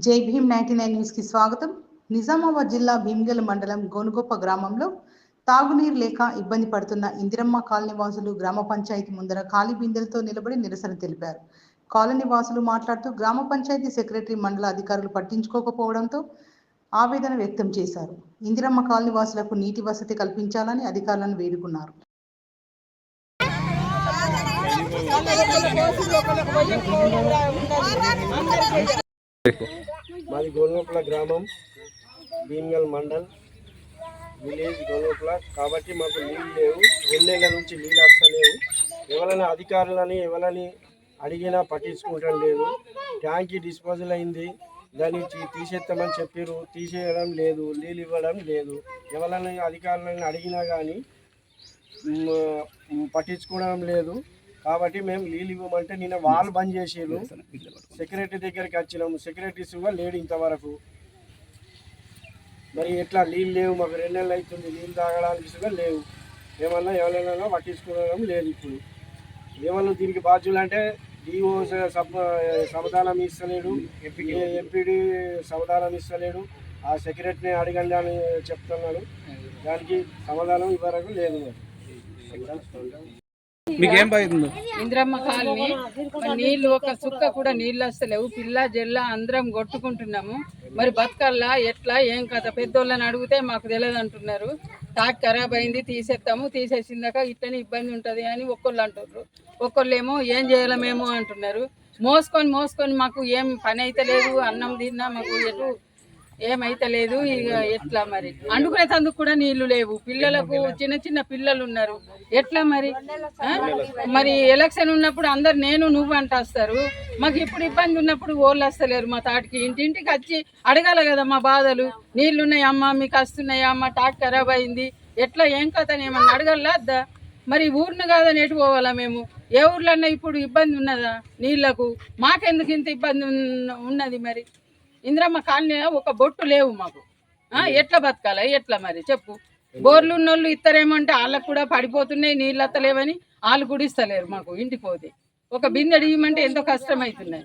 జై Bhim ninety nine న్యూస్కి స్వాగతం. నిజామాబాద్ జిల్లా భీమ్గల్ మండలం గోనుగొప్ప గ్రామంలో తాగునీరు లేక ఇబ్బంది పడుతున్న ఇందిరమ్మ కాలనీ వాసులు గ్రామ పంచాయతీ ముందర ఖాళీ బిందెలతో నిలబడి నిరసన తెలిపారు. కాలనీ వాసులు మాట్లాడుతూ గ్రామ పంచాయతీ సెక్రటరీ మండల అధికారులు పట్టించుకోకపోవడంతో ఆవేదన వ్యక్తం చేశారు. ఇందిరమ్మ కాలనీ వాసులకు నీటి వసతి కల్పించాలని అధికారులను వేడుకున్నారు. మాది గోల్గొప్పల గ్రామం భీమ్గల్ మండల్ విలేజ్ గోల్గొప్పల కాబట్టి మాకు నీళ్ళు లేవు రెండేళ్ళ నుంచి నీళ్ళు వస్తలేవు. ఎవరైనా అధికారులని ఎవరని అడిగినా పట్టించుకోవటం లేదు. ట్యాంక్ డిస్పోజల్ అయింది దాన్ని తీసేస్తామని చెప్పారు తీసేయడం లేదు నీళ్ళు ఇవ్వడం లేదు. ఎవరైనా అధికారులను అడిగినా కానీ పట్టించుకోవడం లేదు. కాబట్టి మేము నీళ్ళు ఇవ్వమంటే నిన్న వాళ్ళు బంద్ చేసారు సెక్రటరీ దగ్గరికి వచ్చినాము సెక్రటరీస్ కూడా లేడు ఇంతవరకు మరి ఎట్లా నీళ్ళు లేవు మాకు రెండు నెలలు అవుతుంది నీళ్ళు తాగడానికి కూడా లేవు ఏమన్నా ఎవరైనా పట్టించుకోవడం లేదు ఇప్పుడు ఏమన్నా దీనికి బాధ్యులు అంటే డిఓ సమాధానం ఇస్తలేడు ఎంపీడీ సమాధానం ఇస్తలేడు ఆ సెక్రటరీని అడగండి అని చెప్తున్నాడు దానికి సమాధానం ఇవ్వరకు లేదు మీకేం బాగుంది ఇంద్రమ్మ కాలనీ నీళ్ళు ఒక సుక్క కూడా నీళ్ళు వస్తలేవు పిల్ల జెల్ల అందరం కొట్టుకుంటున్నాము. మరి బతకల్లా ఎట్లా? ఏం కథ? పెద్దోళ్ళని అడిగితే మాకు తెలియదు అంటున్నారు. తాకి ఖరాబ్ అయింది తీసేస్తాము. తీసేసిందాక ఇట్లనే ఇబ్బంది ఉంటుంది అని ఒక్కళ్ళు అంటున్నారు ఒక్కళ్ళేమో ఏం ఏం చేయాలమేమో అంటున్నారు. మోసుకొని మోసుకొని మాకు ఏం పని అయితే లేదు. అన్నం తిన్నా మాకు ఎటు ఏమైతే లేదు ఇక ఎట్లా మరి? అండుకునే తందుకు కూడా నీళ్ళు లేవు. పిల్లలకు చిన్న చిన్న పిల్లలు ఉన్నారు ఎట్లా మరి? మరి ఎలక్షన్ ఉన్నప్పుడు అందరు నేను నువ్వు అంటేస్తారు మాకు ఇప్పుడు ఇబ్బంది ఉన్నప్పుడు ఓళ్ళు వస్తలేరు మా తాటికి. ఇంటింటికి వచ్చి అడగాల కదా మా బాధలు. నీళ్ళు ఉన్నాయా అమ్మా మీకు వస్తున్నాయా అమ్మ టాక్ ఖరాబ్ అయింది. ఎట్లా ఏం కథ ఏమన్నా అడగల్లా వద్దా? మరి ఊరిని కాదని ఎటు పోవాలా మేము? ఏ ఊర్లన్నా ఇప్పుడు ఇబ్బంది ఉన్నదా నీళ్ళకు? మాకెందుకు ఇంత ఇబ్బంది ఉన్న- ఉన్నది మరి? ఇందిరమ్మ కాలనీ ఒక బొట్టు లేవు మాకు. ఆ, ఎట్లా బతకాలి ఎట్లా మరి? చెప్పు. బోర్లు ఉన్నోళ్ళు ఇస్తారేమంటే వాళ్ళకు కూడా పడిపోతున్నాయి నీళ్ళు వస్తలేవని వాళ్ళు కూడా ఇస్తలేరు మాకు ఇంటికి పోతే. ఒక బిందె అడిగమంటే ఎంతో కష్టం అవుతున్నాయి.